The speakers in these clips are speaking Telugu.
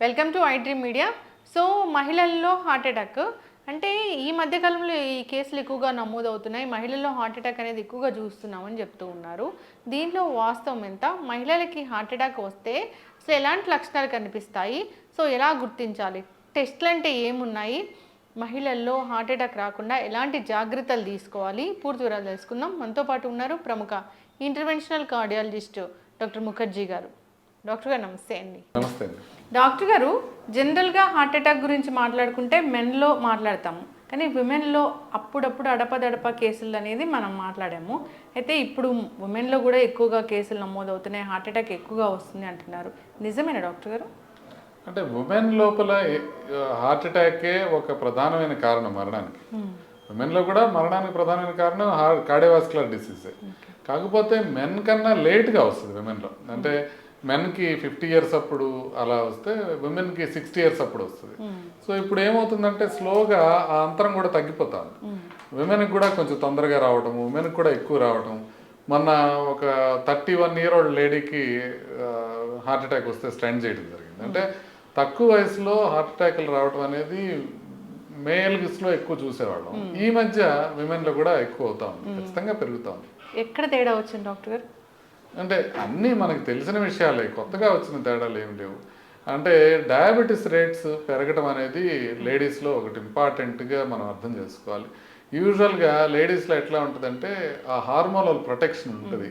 Welcome to I media. So మహిళల్లో హార్ట్ అటాక్. అంటే ఈ మధ్యకాలంలో ఈ కేసులు ఎక్కువగా నమోదవుతున్నాయి. మహిళల్లో హార్ట్ అటాక్ అనేది ఎక్కువగా చూస్తున్నామని చెప్తూ ఉన్నారు. దీంట్లో వాస్తవం ఎంత? మహిళలకి హార్ట్ అటాక్ వస్తే అసలు ఎలాంటి లక్షణాలు కనిపిస్తాయి? సో ఎలా గుర్తించాలి? టెస్ట్లు అంటే ఏమున్నాయి? మహిళల్లో హార్ట్ అటాక్ రాకుండా ఎలాంటి జాగ్రత్తలు తీసుకోవాలి? పూర్తి వివరాలు తెలుసుకుందాం. మనతో పాటు ఉన్నారు ప్రముఖ ఇంటర్వెన్షనల్ కార్డియాలజిస్ట్ డాక్టర్ ముఖర్జీ గారు. డాక్టర్ గారు నమస్తే అండి. నమస్తే అండి. డాక్టర్ గారు జనరల్గా హార్ట్ అటాక్ గురించి మాట్లాడుకుంటే మెన్లో మాట్లాడతాము. కానీ విమెన్లో అప్పుడప్పుడు అడపదడప కేసులు అనేది మనం మాట్లాడాము. అయితే ఇప్పుడు ఉమెన్లో కూడా ఎక్కువగా కేసులు నమోదవుతున్నాయి హార్ట్ అటాక్ ఎక్కువగా వస్తుంది అంటున్నారు. నిజమేనా డాక్టర్ గారు? అంటే ఉమెన్ లోపల హార్ట్ అటాకే ఒక ప్రధానమైన కారణం మరణానికి. ఉమెన్లో కూడా మరణానికి ప్రధానమైన కారణం కార్డియోవాస్కులర్ డిసీజే. కాకపోతే మెన్ కన్నా లేట్గా వస్తుంది విమెన్లో. అంటే మెన్కి ఫిఫ్టీ ఇయర్స్ అప్పుడు అలా వస్తే ఉమెన్కి సిక్స్టీ ఇయర్స్ అప్పుడు వస్తుంది. సో ఇప్పుడు ఏమవుతుందంటే స్లోగా ఆ అంతరం కూడా తగ్గిపోతుంది. విమెన్కి కూడా కొంచెం తొందరగా రావటం ఉమెన్కి కూడా ఎక్కువ రావటం. మొన్న ఒక థర్టీ వన్ ఇయర్ ఓల్డ్ లేడీకి హార్ట్ అటాక్ వస్తే స్టెండ్ చేయడం జరిగింది. అంటే తక్కువ వయసులో హార్ట్ అటాక్లు రావడం అనేది మేల్స్లో ఎక్కువ చూసేవాళ్ళం. ఈ మధ్య విమెన్లో కూడా ఎక్కువ అవుతా. ఉంది ఖచ్చితంగా పెరుగుతా. ఉంది ఎక్కడ తేడా వచ్చింది డాక్టర్ గారు? అంటే అన్నీ మనకు తెలిసిన విషయాలే కొత్తగా వచ్చిన తేడాలు ఏమి లేవు. అంటే డయాబెటీస్ రేట్స్ పెరగడం అనేది లేడీస్లో ఒకటి ఇంపార్టెంట్గా మనం అర్థం చేసుకోవాలి. యూజువల్గా లేడీస్లో ఎట్లా ఉంటుందంటే ఆ హార్మోనల్ ప్రొటెక్షన్ ఉంటుంది.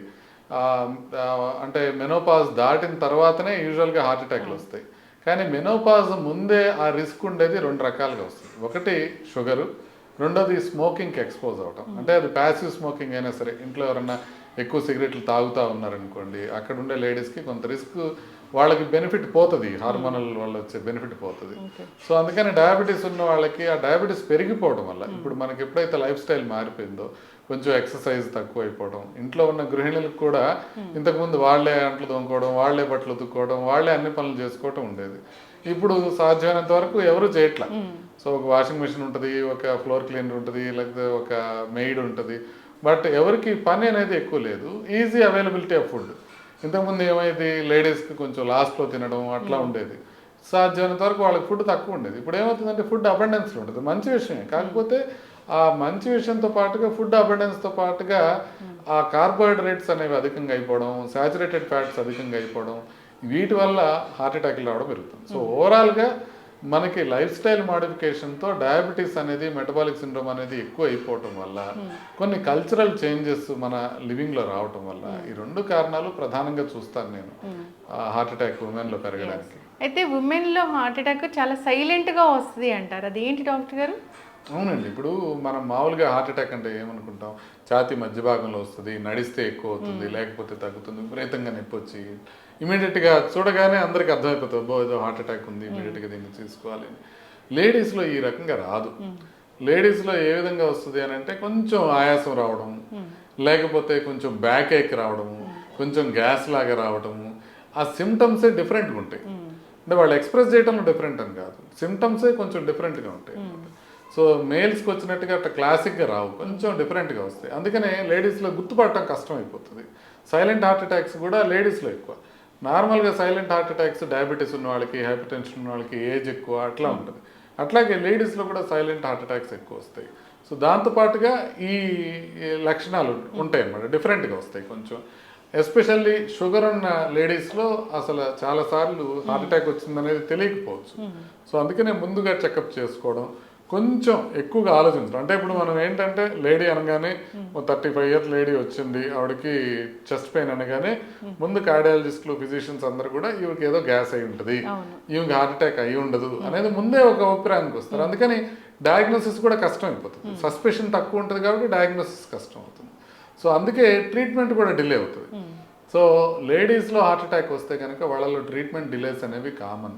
అంటే మెనోపాజ్ దాటిన తర్వాతనే యూజువల్గా హార్ట్ అటాక్లు వస్తాయి. కానీ మెనోపాజ్ ముందే ఆ రిస్క్ ఉండేది రెండు రకాలుగా వస్తుంది. ఒకటి షుగరు రెండోది స్మోకింగ్కి ఎక్స్పోజ్ అవటం. అంటే అది ప్యాసివ్ స్మోకింగ్ అయినా సరే ఇంట్లో ఎవరన్నా ఎక్కువ సిగరెట్లు తాగుతూ ఉన్నారనుకోండి అక్కడ ఉండే లేడీస్కి కొంత రిస్క్ వాళ్ళకి బెనిఫిట్ పోతుంది హార్మోనల్ వల్ల వచ్చే బెనిఫిట్ పోతుంది. సో అందుకని డయాబెటీస్ ఉన్న వాళ్ళకి ఆ డయాబెటీస్ పెరిగిపోవడం వల్ల ఇప్పుడు మనకి ఎప్పుడైతే లైఫ్ స్టైల్ మారిపోయిందో కొంచెం ఎక్సర్సైజ్ తక్కువ అయిపోవడం ఇంట్లో ఉన్న గృహిణులకు కూడా ఇంతకుముందు వాళ్ళే అంట్లు తోముకోవడం వాళ్ళే బట్టలు ఉతుక్కోవడం వాళ్ళే అన్ని పనులు చేసుకోవడం ఉండేది. ఇప్పుడు సాధ్యమైనంత వరకు ఎవరు చేయట్లా. సో ఒక వాషింగ్ మిషన్ ఉంటుంది ఒక ఫ్లోర్ క్లీనర్ ఉంటుంది లేకపోతే ఒక మెయిడ్ ఉంటుంది. బట్ ఎవరికి పని అనేది ఎక్కువ లేదు. ఈజీ అవైలబిలిటీ ఆఫ్ ఫుడ్ ఇంతకుముందు ఏమైంది? లేడీస్కి కొంచెం లాస్ట్లో తినడం అట్లా ఉండేది. సాధ్యమైనంత వరకు వాళ్ళకి ఫుడ్ తక్కువ ఉండేది. ఇప్పుడు ఏమవుతుందంటే ఫుడ్ అబండెన్స్లో ఉంటుంది. మంచి విషయమే. కాకపోతే ఆ మంచి విషయంతో పాటుగా ఫుడ్ అబండెన్స్తో పాటుగా ఆ కార్బోహైడ్రేట్స్ అనేవి అధికంగా అయిపోవడం సాచురేటెడ్ ఫ్యాట్స్ అధికంగా అయిపోవడం వీటి వల్ల హార్ట్ అటాక్లు రావడం పెరుగుతుంది. సో ఓవరాల్గా మనకి లైఫ్ స్టైల్ మాడిఫికేషన్తో డయాబెటీస్ అనేది మెటబాలిక్ సిండ్రోమ్ అనేది ఎక్కువ అయిపోవటం వల్ల కొన్ని కల్చరల్ చేంజెస్ మన లివింగ్లో రావటం వల్ల ఈ రెండు కారణాలు ప్రధానంగా చూస్తాను నేను. హార్ట్ అటాక్ ఉమెన్లో పెరగడానికి. అయితే ఉమెన్లో హార్ట్ అటాక్ చాలా సైలెంట్గా వస్తుంది అంటారు. అది ఏంటి డాక్టర్ గారు? అవునండి. ఇప్పుడు మనం మామూలుగా హార్ట్ అటాక్ అంటే ఏమనుకుంటాం? ఛాతీ మధ్య భాగంలో వస్తుంది నడిస్తే ఎక్కువ అవుతుంది లేకపోతే తగ్గుతుంది విపరీతంగా నొప్పి వచ్చి ఇమీడియట్గా చూడగానే అందరికి అర్థమైపోతుంది బో ఏదో హార్ట్ అటాక్ ఉంది ఇమీడియట్గా దీన్ని తీసుకోవాలి లేడీస్లో ఈ రకంగా రాదు. లేడీస్లో ఏ విధంగా వస్తుంది అని అంటే కొంచెం ఆయాసం రావడం లేకపోతే కొంచెం బ్యాక్ ఏక్ రావడము కొంచెం గ్యాస్ లాగా రావడము ఆ సిమ్టమ్సే డిఫరెంట్గా ఉంటాయి. అంటే వాళ్ళు ఎక్స్ప్రెస్ చేయడంలో డిఫరెంట్ అని కాదు. సిమ్టమ్సే కొంచెం డిఫరెంట్గా ఉంటాయి సో మేల్స్కి వచ్చినట్టుగా అట్లా క్లాసిక్గా రావు. కొంచెం డిఫరెంట్గా వస్తాయి. అందుకనే లేడీస్లో గుర్తుపడటం కష్టం అయిపోతుంది సైలెంట్ హార్ట్ అటాక్స్ కూడా లేడీస్లో ఎక్కువ. నార్మల్గా సైలెంట్ హార్ట్ అటాక్స్ డయాబెటీస్ ఉన్న వాళ్ళకి హైపర్ టెన్షన్ ఉన్న వాళ్ళకి ఏజ్ ఎక్కువ అట్లా ఉంటుంది. అట్లాగే లేడీస్లో కూడా సైలెంట్ హార్ట్ అటాక్స్ ఎక్కువ వస్తాయి. సో దాంతోపాటుగా ఈ ఈ లక్షణాలు ఉంటాయి అన్నమాట. డిఫరెంట్గా వస్తాయి కొంచెం. ఎస్పెషల్లీ షుగర్ ఉన్న లేడీస్లో అసలు చాలాసార్లు హార్ట్ అటాక్ వచ్చిందనేది తెలియకపోవచ్చు. సో అందుకనే ముందుగా చెకప్ చేసుకోవడం కొంచెం ఎక్కువగా ఆలోచించడం. అంటే ఇప్పుడు మనం ఏంటంటే లేడీ అనగానే థర్టీ ఫైవ్ ఇయర్స్ లేడీ వచ్చింది ఆవిడకి చెస్ట్ పెయిన్ అనగానే ముందు కార్డియాలజిస్టులు ఫిజిషియన్స్ అందరూ కూడా ఈవికి ఏదో గ్యాస్ అయి ఉంటుంది. ఈవికి హార్ట్ అటాక్ అయి ఉండదు అనేది ముందే ఒక అభిప్రాయానికి వస్తారు. అందుకని డయాగ్నోసిస్ కూడా కష్టం అయిపోతుంది సస్పెషన్ తక్కువ ఉంటుంది కాబట్టి డయాగ్నోసిస్ కష్టం అవుతుంది సో అందుకే ట్రీట్మెంట్ కూడా డిలే అవుతుంది. సో లేడీస్లో హార్ట్ అటాక్ వస్తే కనుక వాళ్ళలో ట్రీట్మెంట్ డిలేస్ అనేవి కామన్.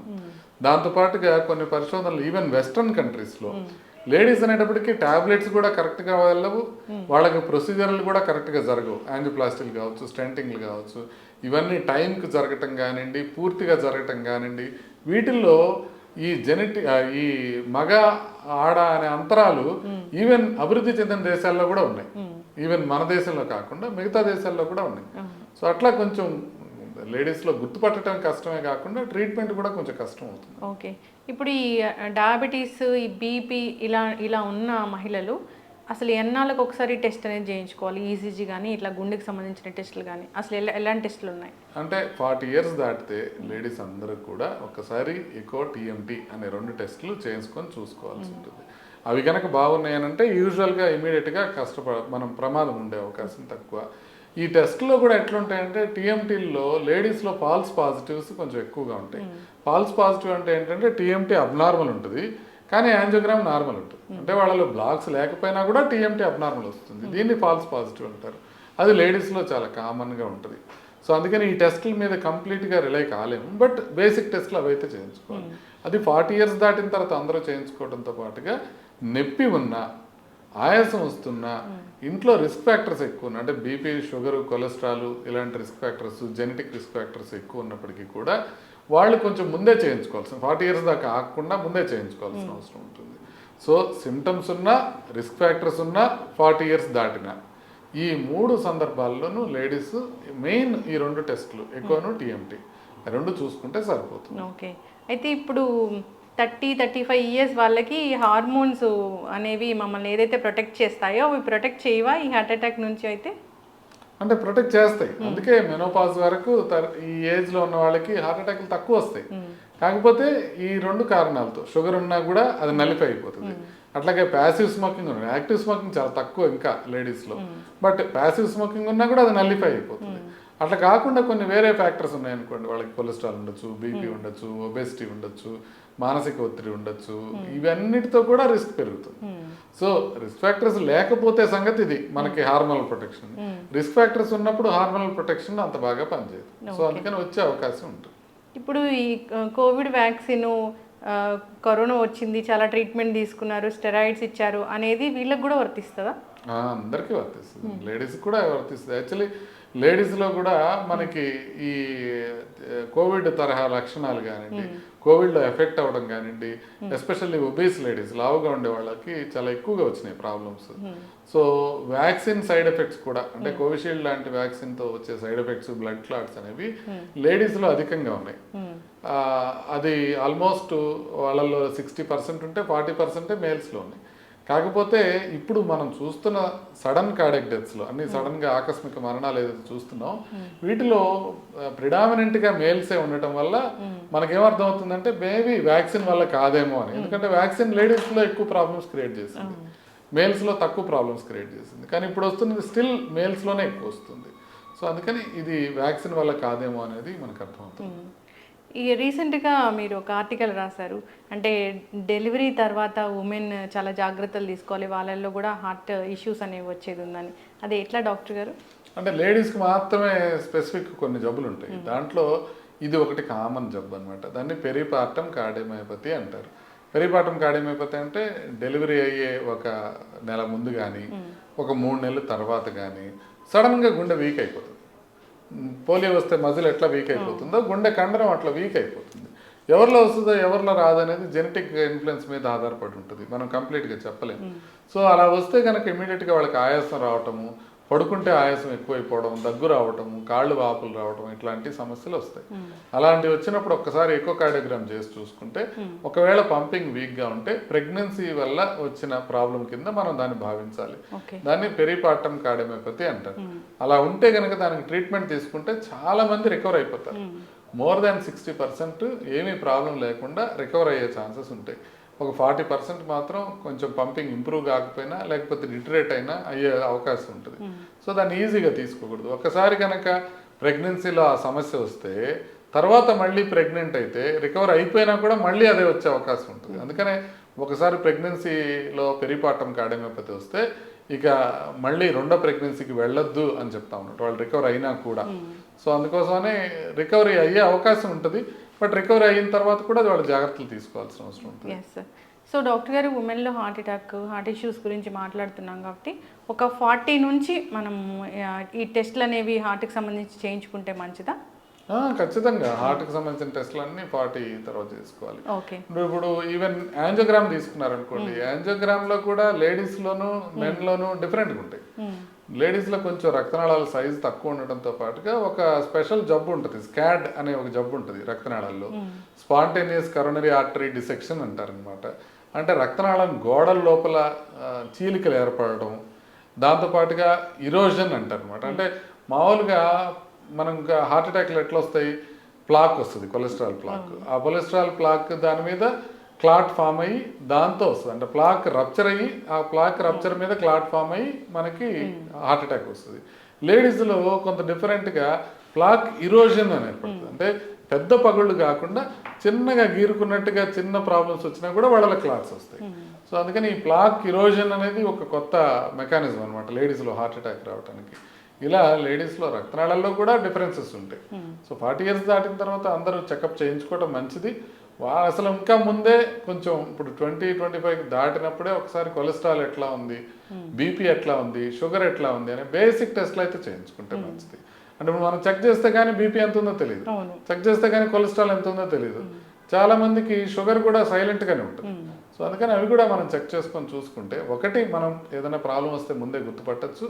దాంతోపాటుగా కొన్ని పరిశోధనలు ఈవెన్ వెస్ట్రన్ కంట్రీస్లో లేడీస్ అనేటప్పటికీ టాబ్లెట్స్ కూడా కరెక్ట్గా వెళ్ళవు. వాళ్ళకి ప్రొసీజర్లు కూడా కరెక్ట్గా జరగవు. యాంజియోప్లాస్టిక్లు కావచ్చు స్టెంటింగ్లు కావచ్చు ఇవన్నీ టైంకి జరగటం కానివ్వండి పూర్తిగా జరగటం కానివ్వండి వీటిల్లో ఈ జెనెటి ఆ, ఈ మగ ఆడ అనే అంతరాలు ఈవెన్ అభివృద్ధి చెందిన దేశాల్లో కూడా ఉన్నాయి. ఈవెన్ మన దేశంలో కాకుండా మిగతా దేశాల్లో కూడా ఉన్నాయి. సో అట్లా కొంచెం లేడీస్లో గుర్తుపట్టడం కష్టమే కాకుండా ట్రీట్మెంట్ కూడా కొంచెం కష్టం అవుతుంది. ఓకే. ఇప్పుడు ఈ డయాబెటీస్ ఈ బీపీ ఇలా ఇలా ఉన్న మహిళలు అసలు ఎన్నాళ్ళకు ఒకసారి టెస్ట్ అనేది చేయించుకోవాలి? ఈసీజీ కానీ ఇట్లా గుండెకి సంబంధించిన టెస్టులు కానీ అసలు ఎలా ఎలాంటి టెస్టులు ఉన్నాయి? అంటే ఫార్టీ ఇయర్స్ దాటితే లేడీస్ అందరూ కూడా ఒకసారి ఎకో టీఎంటీ అనే రెండు టెస్టులు చేయించుకొని చూసుకోవాల్సి ఉంటుంది. అవి కనుక బాగున్నాయనంటే యూజువల్గా ఇమీడియట్గా కష్టపడ మనం ప్రమాదం ఉండే అవకాశం తక్కువ. ఈ టెస్ట్లో కూడా ఎట్లుంటాయంటే టీఎంటీల్లో లేడీస్లో ఫాల్స్ పాజిటివ్స్ కొంచెం ఎక్కువగా ఉంటాయి. ఫాల్స్ పాజిటివ్ అంటే ఏంటంటే టీఎంటీ అబ్నార్మల్ ఉంటుంది. కానీ యాంజియోగ్రామ్ నార్మల్ ఉంటుంది. అంటే వాళ్ళలో బ్లాక్స్ లేకపోయినా కూడా టీఎంటీ అబ్నార్మల్ వస్తుంది. దీన్ని ఫాల్స్ పాజిటివ్ అంటారు. అది లేడీస్లో చాలా కామన్గా ఉంటుంది. సో అందుకని ఈ టెస్టుల మీద కంప్లీట్గా రిలై కాలేము. బట్ బేసిక్ టెస్ట్లు అవైతే చేయించుకోవాలి. అది ఫార్టీ ఇయర్స్ దాటిన తర్వాత అందరూ చేయించుకోవడంతో పాటుగా నొప్పి ఉన్నా ఆయాసం వస్తున్నా ఇంట్లో రిస్క్ ఫ్యాక్టర్స్ ఎక్కువ ఉన్నాయి అంటే బీపీ షుగర్ కొలెస్ట్రాల్ ఇలాంటి risk factors genetic risk factors ఎక్కువ ఉన్నప్పటికీ కూడా వాళ్ళు కొంచెం ముందే చేయించుకోవాల్సిన ఫార్టీ ఇయర్స్ దాకా ఆగకుండా ముందే చేయించుకోవాల్సిన అవసరం ఉంటుంది. సో సిమ్టమ్స్ ఉన్నా రిస్క్ ఫ్యాక్టర్స్ ఉన్నా ఫార్టీ ఇయర్స్ దాటినా. ఈ మూడు సందర్భాల్లోనూ లేడీస్ మెయిన్ ఈ రెండు టెస్టులు ఎక్కువను టీఎంటీ రెండు చూసుకుంటే సరిపోతుంది. ఓకే. అయితే ఇప్పుడు థర్టీ థర్టీ ఫైవ్ ఇయర్స్ వాళ్ళకి హార్మోన్స్ అనేవి మమ్మల్ని ఏదైతే ప్రొటెక్ట్ చేస్తాయో అవి ప్రొటెక్ట్ చేయవా ఈ హార్ట్ అటాక్ నుంచి అయితే? అంటే ప్రొటెక్ట్ చేస్తాయి. అందుకే మెనోపాజ్ వరకు ఈ ఏజ్లో ఉన్న వాళ్ళకి హార్ట్ అటాక్లు తక్కువ వస్తాయి. కాకపోతే ఈ రెండు కారణాలతో షుగర్ ఉన్నా కూడా అది నలిఫై అయిపోతుంది. అట్లాగే ప్యాసివ్ స్మోకింగ్ ఉన్నాయి యాక్టివ్ స్మోకింగ్ చాలా తక్కువ ఇంకా లేడీస్లో బట్ ప్యాసివ్ స్మోకింగ్ ఉన్నా కూడా అది నలిఫై అయిపోతుంది. అట్లా కాకుండా కొన్ని వేరే ఫ్యాక్టర్స్ ఉన్నాయనుకోండి. వాళ్ళకి కొలెస్ట్రాల్ ఉండొచ్చు బీపీ ఉండొచ్చు ఒబెసిటీ ఉండొచ్చు మానసిక ఒత్తిడి ఉండొచ్చు ఇవన్నిటితో కూడా రిస్క్ పెరుగుతుంది. సో రిస్క్ ఫ్యాక్టర్స్ లేకపోతే సంగతి ఇది మనకి హార్మోనల్ ప్రొటెక్షన్. రిస్క్ ఫ్యాక్టర్స్ ఉన్నప్పుడు హార్మోనల్ ప్రొటెక్షన్ అంత బాగా పనిచేయదు. సో అందుకని వచ్చే అవకాశం ఉంటుంది. ఇప్పుడు ఈ కోవిడ్ వ్యాక్సిన్ కరోనా వచ్చింది చాలా ట్రీట్మెంట్ తీసుకున్నారు స్టెరాయిడ్స్ ఇచ్చారు అనేది వీళ్ళకి కూడా వర్తిస్తుందా? అందరికీ వర్తిస్తుంది. లేడీస్ కూడా వర్తిస్తుంది. యాక్చువల్లీ లేడీస్లో కూడా మనకి ఈ కోవిడ్ తరహా లక్షణాలు కానివ్వండి కోవిడ్లో ఎఫెక్ట్ అవ్వడం కానివ్వండి ఎస్పెషల్లీ ఒబేస్ లేడీస్ లావుగా ఉండే వాళ్ళకి చాలా ఎక్కువగా వచ్చినాయి problems. So vaccine side effects కూడా అంటే కోవిషీల్డ్ లాంటి వ్యాక్సిన్తో వచ్చే సైడ్ ఎఫెక్ట్స్ బ్లడ్ క్లాట్స్ అనేవి లేడీస్లో అధికంగా ఉన్నాయి. అది ఆల్మోస్ట్ వాళ్ళల్లో సిక్స్టీ పర్సెంట్ ఉంటే ఫార్టీ పర్సెంటే మేల్స్లో ఉన్నాయి. కాకపోతే ఇప్పుడు మనం చూస్తున్న సడన్ కార్డియక్ డెత్స్లో అన్ని సడన్గా ఆకస్మిక మరణాలు ఏదైతే చూస్తున్నాం వీటిలో ప్రిడామినెంట్గా మేల్సే ఉండటం వల్ల మనకేమర్థం అవుతుందంటే మేబీ వ్యాక్సిన్ వల్ల కాదేమో అని. ఎందుకంటే వ్యాక్సిన్ లేడీస్లో ఎక్కువ ప్రాబ్లమ్స్ క్రియేట్ చేసింది. మేల్స్లో తక్కువ ప్రాబ్లమ్స్ క్రియేట్ చేసింది. కానీ ఇప్పుడు వస్తున్నది స్టిల్ మేల్స్లోనే ఎక్కువ వస్తుంది. సో అందుకని ఇది వ్యాక్సిన్ వల్ల కాదేమో అనేది మనకు అర్థమవుతుంది. ఈ రీసెంట్గా మీరు ఒక ఆర్టికల్ రాశారు. అంటే డెలివరీ తర్వాత ఉమెన్ చాలా జాగ్రత్తలు తీసుకోవాలి. వాళ్ళల్లో కూడా హార్ట్ ఇష్యూస్ అనేవి వచ్చేది ఉందని. అది ఎట్లా డాక్టర్ గారు? అంటే లేడీస్కి మాత్రమే స్పెసిఫిక్ కొన్ని జబ్బులు ఉంటాయి. దాంట్లో ఇది ఒకటి కామన్ జబ్బు అనమాట దాన్ని పెరిపార్టం కార్డియోమయోపతి అంటారు. పెరిపార్టం కార్డియోమయోపతి అంటే డెలివరీ అయ్యే ఒక నెల ముందు కానీ ఒక మూడు నెలల తర్వాత కానీ సడన్గా గుండె వీక్ అయిపోతుంది. పోలియో వస్తే మజిల్ ఎట్లా వీక్ అయిపోతుందో గుండె కండరం అట్లా వీక్ అయిపోతుంది. ఎవరిలో వస్తుందో ఎవరిలో రాదనేది జెనెటిక్ ఇన్ఫ్లుయెన్స్ మీద ఆధారపడి ఉంటుంది. మనం కంప్లీట్గా చెప్పలేము సో అలా వస్తే కనుక ఇమీడియట్గా వాళ్ళకి ఆయాసం రావటము పడుకుంటే ఆయాసం ఎక్కువైపోవడం దగ్గు రావటము కాళ్ళు వాపులు రావడం ఇట్లాంటి సమస్యలు వస్తాయి. అలాంటివి వచ్చినప్పుడు ఒక్కసారి ఎకో కార్డియోగ్రామ్ చేసి చూసుకుంటే ఒకవేళ పంపింగ్ వీక్గా ఉంటే ప్రెగ్నెన్సీ వల్ల వచ్చిన ప్రాబ్లం కింద మనం దాన్ని భావించాలి. దాన్ని పెరిపాటం కార్డియోమయోపతి అంటారు. అలా ఉంటే కనుక దానికి ట్రీట్మెంట్ తీసుకుంటే చాలా మంది రికవర్ అయిపోతారు. మోర్ దాన్ సిక్స్టీ పర్సెంట్ ఏమీ ప్రాబ్లం లేకుండా రికవర్ అయ్యే ఛాన్సెస్ ఉంటాయి. ఒక ఫార్టీ పర్సెంట్ మాత్రం కొంచెం పంపింగ్ ఇంప్రూవ్ కాకపోయినా లేకపోతే రిటరేట్ అయినా అయ్యే అవకాశం ఉంటుంది. సో దాన్ని ఈజీగా తీసుకోకూడదు. ఒకసారి కనుక ప్రెగ్నెన్సీలో ఆ సమస్య వస్తే తర్వాత మళ్ళీ ప్రెగ్నెంట్ అయితే రికవర్ అయిపోయినా కూడా మళ్ళీ అదే వచ్చే అవకాశం ఉంటుంది. అందుకనే ఒకసారి ప్రెగ్నెన్సీలో పెరిపాటం కార్డియోమయోపతి వస్తే ఇక మళ్ళీ రెండో ప్రెగ్నెన్సీకి వెళ్ళొద్దు అని చెప్తా ఉన్నట్టు వాళ్ళు రికవర్ అయినా కూడా. సో అందుకోసమనే రికవరీ అయ్యే అవకాశం ఉంటుంది. బట్ రికవరీ అయిన తర్వాత కూడా వాళ్ళు జాగ్రత్తలు తీసుకోవాల్సిన అవసరం ఉంటుంది. ఎస్ సార్ సో డాక్టర్ గారు ఉమెన్లో హార్ట్ అటాక్ హార్ట్ ఇష్యూస్ గురించి మాట్లాడుతున్నాం కాబట్టి ఒక ఫార్టీ నుంచి మనం ఈ టెస్ట్లు అనేవి హార్ట్కి సంబంధించి చేయించుకుంటే మంచిదా? ఖచ్చితంగా. హార్ట్కి సంబంధించిన టెస్ట్లు అన్ని ఫార్టీ తర్వాత చేసుకోవాలి. ఓకే ఇప్పుడు ఇప్పుడు ఈవెన్ యాంజియోగ్రామ్ తీసుకున్నారనుకోండి యాంజియోగ్రామ్లో కూడా లేడీస్ లోను మెన్ లోను డిఫరెంట్ ఉంటాయి. లేడీస్లో కొంచెం రక్తనాళాల సైజు తక్కువ ఉండడంతో పాటుగా ఒక స్పెషల్ జబ్బు ఉంటుంది. స్కాడ్ అనే ఒక జబ్బు ఉంటుంది రక్తనాళాల్లో. స్పాంటేనియస్ కరోనరీ ఆర్టరీ డిసెక్షన్ అంటారనమాట అంటే రక్తనాళం గోడల లోపల చీలికలు ఏర్పడడం దాంతోపాటుగా ఇరోజన్ అంటారు అనమాట అంటే మామూలుగా మనం ఇంకా హార్ట్ అటాక్లు ఎట్లా వస్తాయి? ప్లాక్ వస్తుంది కొలెస్ట్రాల్ ప్లాక్ ఆ కొలెస్ట్రాల్ ప్లాక్ దాని మీద క్లాట్ ఫామ్ అయ్యి దాంతో వస్తుంది. అంటే ప్లాక్ రప్చర్ అయ్యి ఆ ప్లాక్ రప్చర్ మీద క్లాట్ ఫామ్ అయ్యి మనకి హార్ట్ అటాక్ వస్తుంది. లేడీస్లో కొంత డిఫరెంట్గా ప్లాక్ ఇరోజన్ అని ఏర్పడుతుంది. అంటే పెద్ద పగుళ్ళు కాకుండా చిన్నగా గీరుకున్నట్టుగా చిన్న ప్రాబ్లమ్స్ వచ్చినా కూడా వాళ్ళ క్లాట్స్ వస్తాయి. సో అందుకని ఈ ప్లాక్ ఇరోజన్ అనేది ఒక కొత్త మెకానిజం అనమాట లేడీస్లో హార్ట్ అటాక్ రావడానికి ఇలా లేడీస్లో రక్తనాళాల్లో కూడా డిఫరెన్సెస్ ఉంటాయి. సో ఫార్టీ ఇయర్స్ దాటిన తర్వాత అందరూ చెకప్ చేయించుకోవడం మంచిది. అసలు ఇంకా ముందే కొంచెం ఇప్పుడు ట్వంటీ ట్వంటీ ఫైవ్ దాటినప్పుడే ఒకసారి కొలెస్ట్రాల్ ఎట్లా ఉంది? బీపీ ఎట్లా ఉంది? షుగర్ ఎట్లా ఉంది? అనే బేసిక్ టెస్ట్లు అయితే చేయించుకుంటే మంచిది. అంటే ఇప్పుడు మనం చెక్ చేస్తే కానీ బీపీ ఎంత ఉందో తెలియదు చెక్ చేస్తే కానీ కొలెస్ట్రాల్ ఎంత ఉందో తెలియదు చాలా మందికి షుగర్ కూడా సైలెంట్ గానే ఉంటుంది సో అందుకని అవి కూడా మనం చెక్ చేసుకొని చూసుకుంటే ఒకటి మనం ఏదైనా ప్రాబ్లం వస్తే ముందే గుర్తుపట్టచ్చు.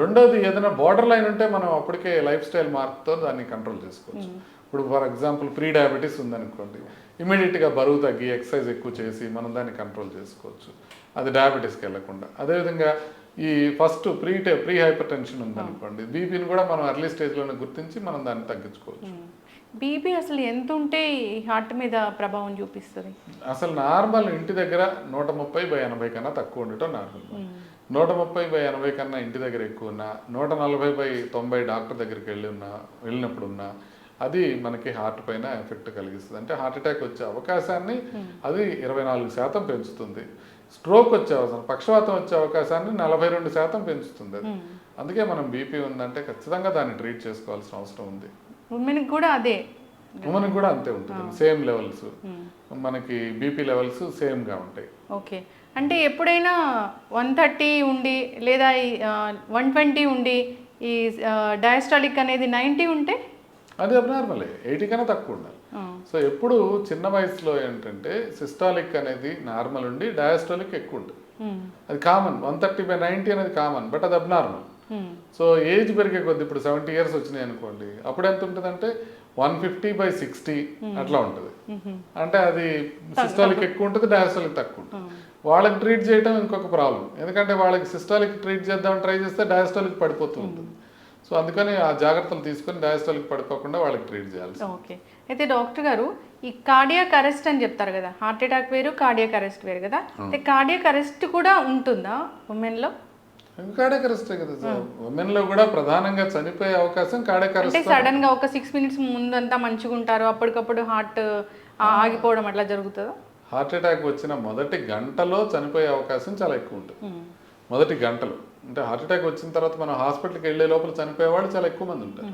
రెండోది ఏదైనా బార్డర్ లైన్ ఉంటే మనం అప్పటికే లైఫ్ స్టైల్ మార్పుతో దాన్ని కంట్రోల్ చేసుకోవచ్చు. ఇప్పుడు ఫర్ ఎగ్జాంపుల్ ప్రీ డయాబెటీస్ ఉందనుకోండి. ఇమీడియట్గా బరువు తగ్గి ఎక్సర్సైజ్ ఎక్కువ చేసి మనం దాన్ని కంట్రోల్ చేసుకోవచ్చు. అది డయాబెటీస్కి వెళ్ళకుండా. అదేవిధంగా ఈ first pre pre hypertension ఉందనుకోండి బీపీని కూడా మనం ఎర్లీ స్టేజ్లోనే గుర్తించి మనం దాన్ని తగ్గించుకోవచ్చు. బీపీ అసలు ఎంత ఉంటే హార్ట్ మీద ప్రభావం చూపిస్తుంది? అసలు నార్మల్ ఇంటి దగ్గర నూట ముప్పై బై ఎనభై కన్నా తక్కువ ఉండటం నార్మల్. నూట ముప్పై బై ఎనభై కన్నా ఇంటి దగ్గర ఎక్కువ ఉన్నా నూట నలభై బై తొంభై డాక్టర్ దగ్గరికి వెళ్ళి ఉన్నా వెళ్ళినప్పుడు ఉన్నా అది మనకి హార్ట్ పైన ఎఫెక్ట్ కలిగిస్తుంది. అంటే హార్ట్ అటాక్ వచ్చే అవకాశాన్ని అది ఇరవై నాలుగు శాతం పెంచుతుంది. స్ట్రోక్ వచ్చే అవసరం పక్షవాతం వచ్చే అవకాశాన్ని నలభై రెండు శాతం పెంచుతుంది అది. అందుకే మనం బీపీ ఉందంటే ఖచ్చితంగా దాన్ని ట్రీట్ చేసుకోవాల్సిన అవసరం ఉంది. కూడా అదే. ఉమెన్కి కూడా అంతే ఉంటుంది. Same levels. మనకి బీపీ లెవెల్స్ సేమ్గా ఉంటాయి. ఓకే. అంటే ఎప్పుడైనా వన్ థర్టీ ఉండి లేదా వన్ ట్వంటీ ఉండి ఈ డయాస్టాలిక్ అనేది నైంటీ ఉంటే అది అబ్నార్మలే ఎయిటీ కన్నా తక్కువ ఉండాలి. సో ఎప్పుడు చిన్న వయసులో ఏంటంటే సిస్టాలిక్ అనేది నార్మల్ ఉండి డయాస్టాలిక్ ఎక్కువ ఉంటుంది. అది common one thirty by ninety అనేది కామన్ బట్ అది అబ్నార్మల్ సో ఏజ్ పెరిగే కొద్ది ఇప్పుడు సెవెంటీ ఇయర్స్ వచ్చినాయి అనుకోండి అప్పుడు ఎంత ఉంటుంది అంటే వన్ ఫిఫ్టీ బై సిక్స్టీ అట్లా ఉంటుంది. అంటే అది సిస్టాలిక్ ఎక్కువ ఉంటుంది డయాస్టాలిక్ తక్కువ ఉంటుంది. వాళ్ళకి ట్రీట్ చేయడం ఇంకొక ప్రాబ్లం ఎందుకంటే వాళ్ళకి సిస్టాలిక్ ట్రీట్ చేద్దామని ట్రై చేస్తే డయాస్టాలిక్ పడిపోతూ ఉంటుంది. సో అందుకని ఆ జాగ్రత్తలు తీసుకొని డయాస్టాలిక్ పడిపోకుండా వాళ్ళకి ట్రీట్ చేయాలి ఓకే. అయితే డాక్టర్ గారు ఈ కార్డియాక్ అరెస్ట్ అని చెప్తారు కదా హార్ట్ అటాక్ వేరు కార్డియాక్ అరెస్ట్ వేరు కదా అయితే కార్డియాక్ అరెస్ట్ కూడా ఉంటుందా ఉమెన్లో? కార్డియక్ అరెస్ట్ కదా సార్? ఉమెన్లో కూడా ప్రధానంగా చనిపోయే అవకాశం కార్డియక్ అంటే అరెస్ట్ సడన్గా ఒక సిక్స్ మినిట్స్ ముందంతా మంచిగా ఉంటారు అప్పటికప్పుడు హార్ట్ ఆగిపోవడం అట్లా జరుగుతుందా? హార్ట్ అటాక్ వచ్చిన మొదటి గంటలో చనిపోయే అవకాశం చాలా ఎక్కువ ఉంటుంది. మొదటి గంటలో. అంటే హార్ట్ అటాక్ వచ్చిన తర్వాత మనం హాస్పిటల్కి వెళ్ళే లోపల చనిపోయే వాళ్ళు చాలా ఎక్కువ మంది ఉంటారు.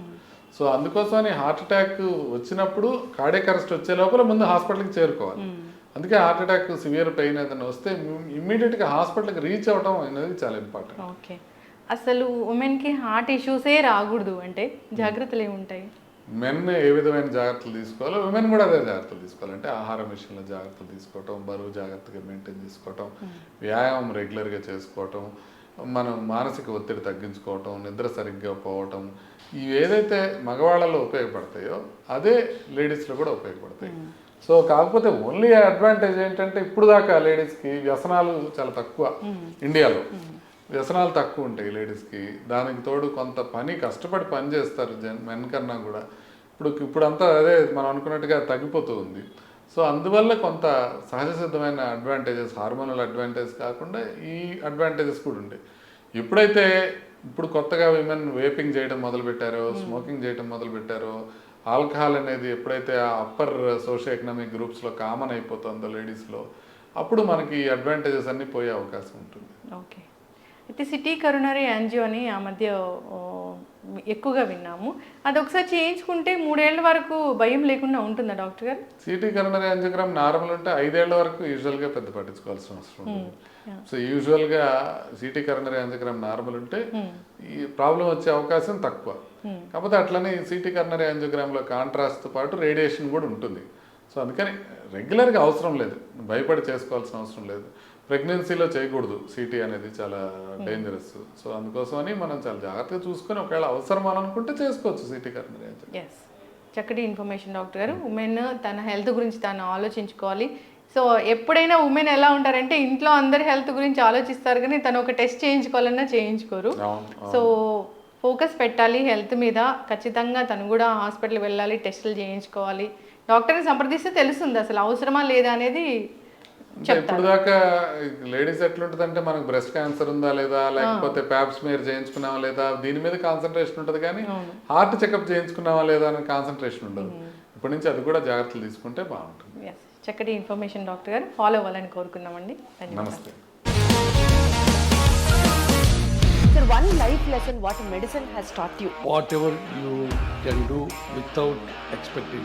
సో అందుకోసమని హార్ట్ అటాక్ వచ్చినప్పుడు కార్డియక్ అరెస్ట్ వచ్చే లోపల ముందు హాస్పిటల్కి చేరుకోవాలి. అందుకే హార్ట్ అటాక్ సివియర్ పెయిన్ ఏదైనా వస్తే ఇమ్మీడియట్గా హాస్పిటల్కి రీచ్ అవ్వడం అనేది చాలా ఇంపార్టెంట్. ఓకే. అసలు ఉమెన్కి హార్ట్ ఇష్యూసే రాకూడదు అంటే జాగ్రత్తలు ఏముంటాయి మెన్ ఏ విధమైన జాగ్రత్తలు తీసుకోవాలో? విమెన్ కూడా అదే జాగ్రత్తలు తీసుకోవాలి. అంటే ఆహారం విషయంలో జాగ్రత్తలు తీసుకోవటం బరువు జాగ్రత్తగా మెయింటైన్ చేసుకోవటం వ్యాయామం రెగ్యులర్గా చేసుకోవటం మనం మానసిక ఒత్తిడి తగ్గించుకోవటం నిద్ర సరిగ్గా పోవటం ఇవి ఏదైతే మగవాళ్ళలో ఉపయోగపడతాయో అదే లేడీస్లో కూడా ఉపయోగపడతాయి. సో కాకపోతే ఓన్లీ అడ్వాంటేజ్ ఏంటంటే ఇప్పుడు దాకా లేడీస్కి వ్యసనాలు చాలా తక్కువ ఇండియాలో. వ్యసనాలు తక్కువ ఉంటాయి లేడీస్కి. దానికి తోడు కొంత పని కష్టపడి పని చేస్తారు జన్ మెన్ కన్నా కూడా. ఇప్పుడు ఇప్పుడంతా అదే మనం అనుకున్నట్టుగా తగ్గిపోతూ ఉంది. సో అందువల్ల కొంత సహజ సిద్ధమైన అడ్వాంటేజెస్ హార్మోనల్ అడ్వాంటేజ్ కాకుండా ఈ అడ్వాంటేజెస్ కూడా ఉంటాయి ఎప్పుడైతే ఇప్పుడు కొత్తగా విమెన్ వేపింగ్ చేయడం మొదలు పెట్టారో స్మోకింగ్ చేయడం మొదలు పెట్టారో ఆల్కహాల్ అనేది ఎప్పుడైతే ఆ అప్పర్ సోషల్ ఎకనామిక్ గ్రూప్స్లో కామన్ అయిపోతుందో లేడీస్లో అప్పుడు మనకి అడ్వాంటేజెస్ అన్నీ పోయే అవకాశం ఉంటుంది. ఓకే అయితే సిటీ కరోనరీ యాంజియో అని ఆ మధ్య ఎక్కువగా విన్నాము. అది ఒకసారి చేయించుకుంటే మూడేళ్ళ వరకు భయం లేకుండా ఉంటుందా డాక్టర్ గారు? సిటీ కరోనరీ యాంజియోగ్రామ్ నార్మల్ ఉంటే ఐదేళ్ళ వరకు యూజువల్గా పెద్ద పట్టించుకోవాల్సిన అవసరం సో యూజువల్గా సిటీ కరోనరీ యాంజియోగ్రామ్ నార్మల్ ఉంటే ఈ ప్రాబ్లం వచ్చే అవకాశం తక్కువ. కాకపోతే అట్లనే సిటీ కరోనరీ యాంజియోగ్రామ్లో కాంట్రాస్ట్తో పాటు రేడియేషన్ కూడా ఉంటుంది. సో అందుకని రెగ్యులర్గా అవసరం లేదు. భయపడి చేసుకోవాల్సిన అవసరం లేదు. ప్రెగ్నెన్సీలో చేయకూడదు సిటీ అనేది చాలా డేంజరస్ సో అందుకోసమని మనం చాలా జాగ్రత్తగా చూసుకొని ఒకవేళ అవసరం అని అనుకుంటే చేసుకోవచ్చు సిటీ అయితే ఎస్ చక్కటి ఇన్ఫర్మేషన్ డాక్టర్ గారు. ఉమెన్ తన హెల్త్ గురించి తను ఆలోచించుకోవాలి. సో ఎప్పుడైనా ఉమెన్ ఎలా ఉంటారంటే ఇంట్లో అందరి హెల్త్ గురించి ఆలోచిస్తారు కానీ తను ఒక టెస్ట్ చేయించుకోవాలన్నా చేయించుకోరు. సో ఫోకస్ పెట్టాలి హెల్త్ మీద. ఖచ్చితంగా తను కూడా హాస్పిటల్ వెళ్ళాలి టెస్టులు చేయించుకోవాలి. డాక్టర్ని సంప్రదిస్తే తెలుస్తుంది అసలు అవసరమా లేదా అనేది ఇప్పుడు దాకా లేడీస్ ఎట్లుంటుంది అంటే మనకు బ్రెస్ట్ క్యాన్సర్ ఉందా లేదా లేకపోతే ప్యాప్స్ మీరు చేయించుకున్నావా లేదా దీని మీద కాన్సన్ట్రేషన్ ఉంటుంది కానీ హార్ట్ చెకప్ చేయించుకున్నావా లేదా అనే కాన్సన్ట్రేషన్ ఉండదు. ఇప్పటి నుంచి అది కూడా జాగ్రత్తలు తీసుకుంటే బాగుంటుంది. చక్కటి ఇన్ఫర్మేషన్ డాక్టర్ గారు. ఫాలో అవ్వాలని కోరుకున్నామండి. ధన్యవాదాలు. నమస్తే. Sir, one life lesson what medicine has taught you. whatever you can do without expecting.